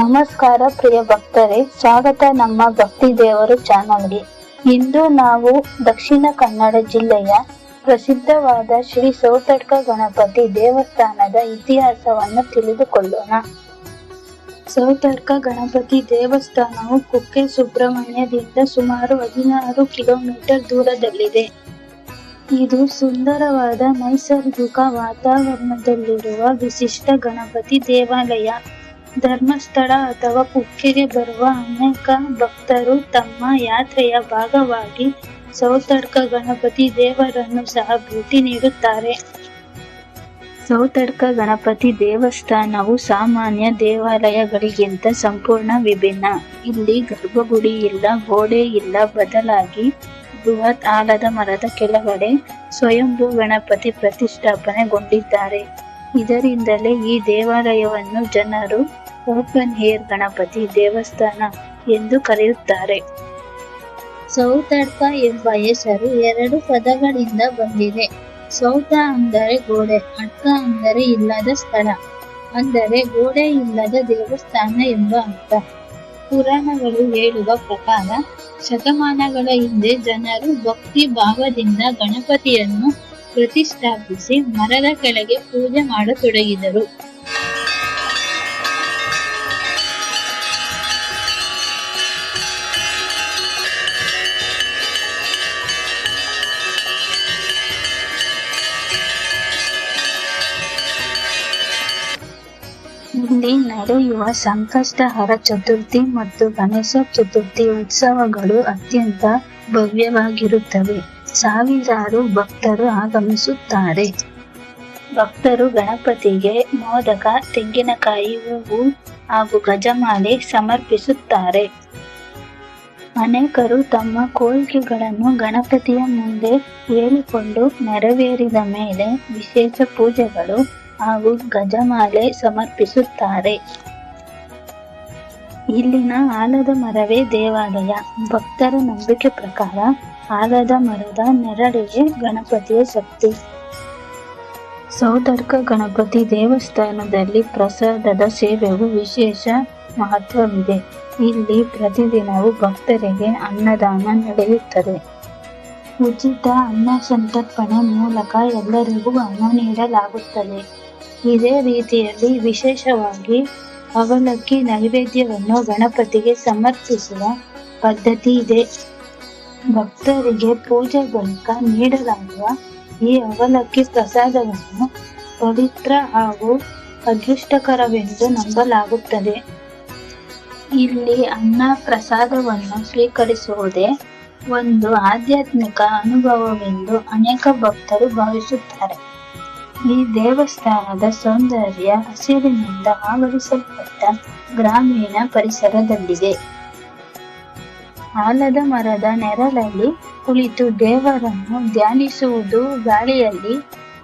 ನಮಸ್ಕಾರ ಪ್ರಿಯ ಭಕ್ತರೇ, ಸ್ವಾಗತ ನಮ್ಮ ಭಕ್ತಿ ದೇವರು ಚಾನಲ್ಗೆ. ಇಂದು ನಾವು ದಕ್ಷಿಣ ಕನ್ನಡ ಜಿಲ್ಲೆಯ ಪ್ರಸಿದ್ಧವಾದ ಶ್ರೀ ಸೌತಡ್ಕ ಗಣಪತಿ ದೇವಸ್ಥಾನದ ಇತಿಹಾಸವನ್ನು ತಿಳಿದುಕೊಳ್ಳೋಣ. ಸೌತಡ್ಕ ಗಣಪತಿ ದೇವಸ್ಥಾನವು ಕುಕ್ಕೆ ಸುಬ್ರಹ್ಮಣ್ಯದಿಂದ ಸುಮಾರು ಹದಿನಾರು ಕಿಲೋಮೀಟರ್ ದೂರದಲ್ಲಿದೆ. ಇದು ಸುಂದರವಾದ ನೈಸರ್ಗಿಕ ವಾತಾವರಣದಲ್ಲಿರುವ ವಿಶಿಷ್ಟ ಗಣಪತಿ ದೇವಾಲಯ. ಧರ್ಮಸ್ಥಳ ಅಥವಾ ಕುಕ್ಕೆಗೆ ಬರುವ ಅನೇಕ ಭಕ್ತರು ತಮ್ಮ ಯಾತ್ರೆಯ ಭಾಗವಾಗಿ ಸೌತಡ್ಕ ಗಣಪತಿ ದೇವರನ್ನು ಸಹ ಭೇಟಿ ನೀಡುತ್ತಾರೆ. ಸೌತಡ್ಕ ಗಣಪತಿ ದೇವಸ್ಥಾನವು ಸಾಮಾನ್ಯ ದೇವಾಲಯಗಳಿಗಿಂತ ಸಂಪೂರ್ಣ ವಿಭಿನ್ನ. ಇಲ್ಲಿ ಗರ್ಭಗುಡಿ ಇಲ್ಲ, ಗೋಡೆ ಇಲ್ಲ, ಬದಲಾಗಿ ಬೃಹತ್ ಆಲದ ಮರದ ಕೆಳಗಡೆ ಸ್ವಯಂಭೂ ಗಣಪತಿ ಪ್ರತಿಷ್ಠಾಪನೆಗೊಂಡಿದ್ದಾರೆ. ಇದರಿಂದಲೇ ಈ ದೇವಾಲಯವನ್ನು ಜನರು ಓಪನ್ ಏರ್ ಗಣಪತಿ ದೇವಸ್ಥಾನ ಎಂದು ಕರೆಯುತ್ತಾರೆ. ಸೌತಡ್ಕ ಎಂಬ ಹೆಸರು ಎರಡು ಪದಗಳಿಂದ ಬಂದಿದೆ. ಸೌತ ಅಂದರೆ ಗೋಡೆ ಅಡ್ಕ ಅಂದರೆ ಇಲ್ಲದ ಸ್ಥಳ, ಅಂದರೆ ಗೋಡೆ ಇಲ್ಲದ ದೇವಸ್ಥಾನ ಎಂಬ ಅರ್ಥ. ಪುರಾಣಗಳು ಹೇಳುವ ಪ್ರಕಾರ ಶತಮಾನಗಳ ಹಿಂದೆ ಜನರು ಭಕ್ತಿ ಭಾವದಿಂದ ಗಣಪತಿಯನ್ನು ಪ್ರತಿಷ್ಠಾಪಿಸಿ ಮರದ ಕೆಳಗೆ ಪೂಜೆ ಮಾಡತೊಡಗಿದರು. ಇಲ್ಲಿ ನಡೆಯುವ ಸಂಕಷ್ಟಹರ ಚತುರ್ಥಿ ಮತ್ತು ಗಣೇಶ ಚತುರ್ಥಿ ಉತ್ಸವಗಳು ಅತ್ಯಂತ ಭವ್ಯವಾಗಿರುತ್ತವೆ. ಸಾವಿರಾರು ಭಕ್ತರು ಆಗಮಿಸುತ್ತಾರೆ. ಭಕ್ತರು ಗಣಪತಿಗೆ ಮೋದಕ, ತೆಂಗಿನಕಾಯಿ, ಹೂವು ಹಾಗೂ ಗಜಮಾಲೆ ಸಮರ್ಪಿಸುತ್ತಾರೆ. ಅನೇಕರು ತಮ್ಮ ಕೋರಿಕೆಗಳನ್ನು ಗಣಪತಿಯ ಮುಂದೆ ಹೇಳಿಕೊಂಡು ನೆರವೇರಿದ ಮೇಲೆ ವಿಶೇಷ ಪೂಜೆಗಳು ಹಾಗೂ ಗಜಮಾಲೆ ಸಮರ್ಪಿಸುತ್ತಾರೆ. ಇಲ್ಲಿನ ಆಲದ ಮರವೇ ದೇವಾಲಯ. ಭಕ್ತರ ನಂಬಿಕೆ ಪ್ರಕಾರ ಆಲದ ಮರದ ನೆರಳಿಗೆ ಗಣಪತಿಯ ಶಕ್ತಿ. ಸೌತರ್ಕ ಗಣಪತಿ ದೇವಸ್ಥಾನದಲ್ಲಿ ಪ್ರಸಾದದ ಸೇವೆಗೂ ವಿಶೇಷ ಮಹತ್ವವಿದೆ. ಇಲ್ಲಿ ಪ್ರತಿದಿನವೂ ಭಕ್ತರಿಗೆ ಅನ್ನದಾನ ನಡೆಯುತ್ತದೆ. ಉಚಿತ ಅನ್ನ ಸಂತರ್ಪಣೆ ಮೂಲಕ ಎಲ್ಲರಿಗೂ ಅನ್ನ ನೀಡಲಾಗುತ್ತದೆ. ಇದೇ ರೀತಿಯಲ್ಲಿ ವಿಶೇಷವಾಗಿ ಅವಲಕ್ಕಿ ನೈವೇದ್ಯವನ್ನು ಗಣಪತಿಗೆ ಸಮರ್ಪಿಸುವ ಪದ್ಧತಿ ಇದೆ. ಭಕ್ತರಿಗೆ ಪೂಜೆ ಬಳಿಕ ನೀಡಲಾಗುವ ಈ ಅವಲಕ್ಕಿ ಪ್ರಸಾದವನ್ನು ಪವಿತ್ರ ಹಾಗೂ ಅದೃಷ್ಟಕರವೆಂದು ನಂಬಲಾಗುತ್ತದೆ. ಇಲ್ಲಿ ಅನ್ನ ಪ್ರಸಾದವನ್ನು ಸ್ವೀಕರಿಸುವುದೇ ಒಂದು ಆಧ್ಯಾತ್ಮಿಕ ಅನುಭವವೆಂದು ಅನೇಕ ಭಕ್ತರು ಭಾವಿಸುತ್ತಾರೆ. ಈ ದೇವಸ್ಥಾನದ ಸೌಂದರ್ಯ ಹಸಿರಿನಿಂದ ಆವರಿಸಲ್ಪಟ್ಟ ಗ್ರಾಮೀಣ ಪರಿಸರದಲ್ಲಿದೆ. ಆಲದ ಮರದ ನೆರಳಲ್ಲಿ ಕುಳಿತು ದೇವರನ್ನು ಧ್ಯಾನಿಸುವುದು ಗಾಳಿಯಲ್ಲಿ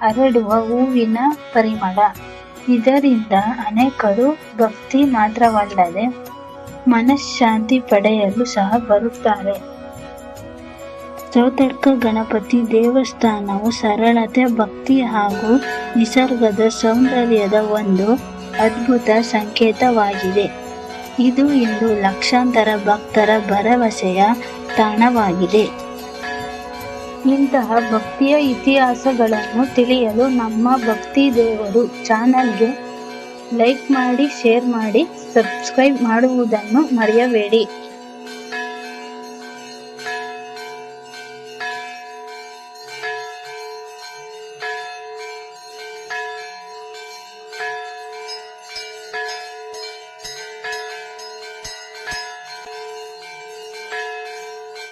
ಹರಡುವ ಹೂವಿನ ಪರಿಮಳ. ಇದರಿಂದ ಅನೇಕರು ಭಕ್ತಿ ಮಾತ್ರವಲ್ಲದೆ ಮನಃಶಾಂತಿ ಪಡೆಯಲು ಸಹ ಬರುತ್ತಾರೆ. ಚೌತಡ್ಕ ಗಣಪತಿ ದೇವಸ್ಥಾನವು ಸರಳತೆ, ಭಕ್ತಿ ಹಾಗೂ ನಿಸರ್ಗದ ಸೌಂದರ್ಯದ ಒಂದು ಅದ್ಭುತ ಸಂಕೇತವಾಗಿದೆ. ಇದು ಇಂದು ಲಕ್ಷಾಂತರ ಭಕ್ತರ ಭರವಸೆಯ ತಾಣವಾಗಿದೆ. ಇಂತಹ ಭಕ್ತಿಯ ಇತಿಹಾಸಗಳನ್ನು ತಿಳಿಯಲು ನಮ್ಮ ಭಕ್ತಿ ದೇವರು ಚಾನಲ್ಗೆ ಲೈಕ್ ಮಾಡಿ, ಶೇರ್ ಮಾಡಿ, ಸಬ್ಸ್ಕ್ರೈಬ್ ಮಾಡುವುದನ್ನು ಮರೆಯಬೇಡಿ.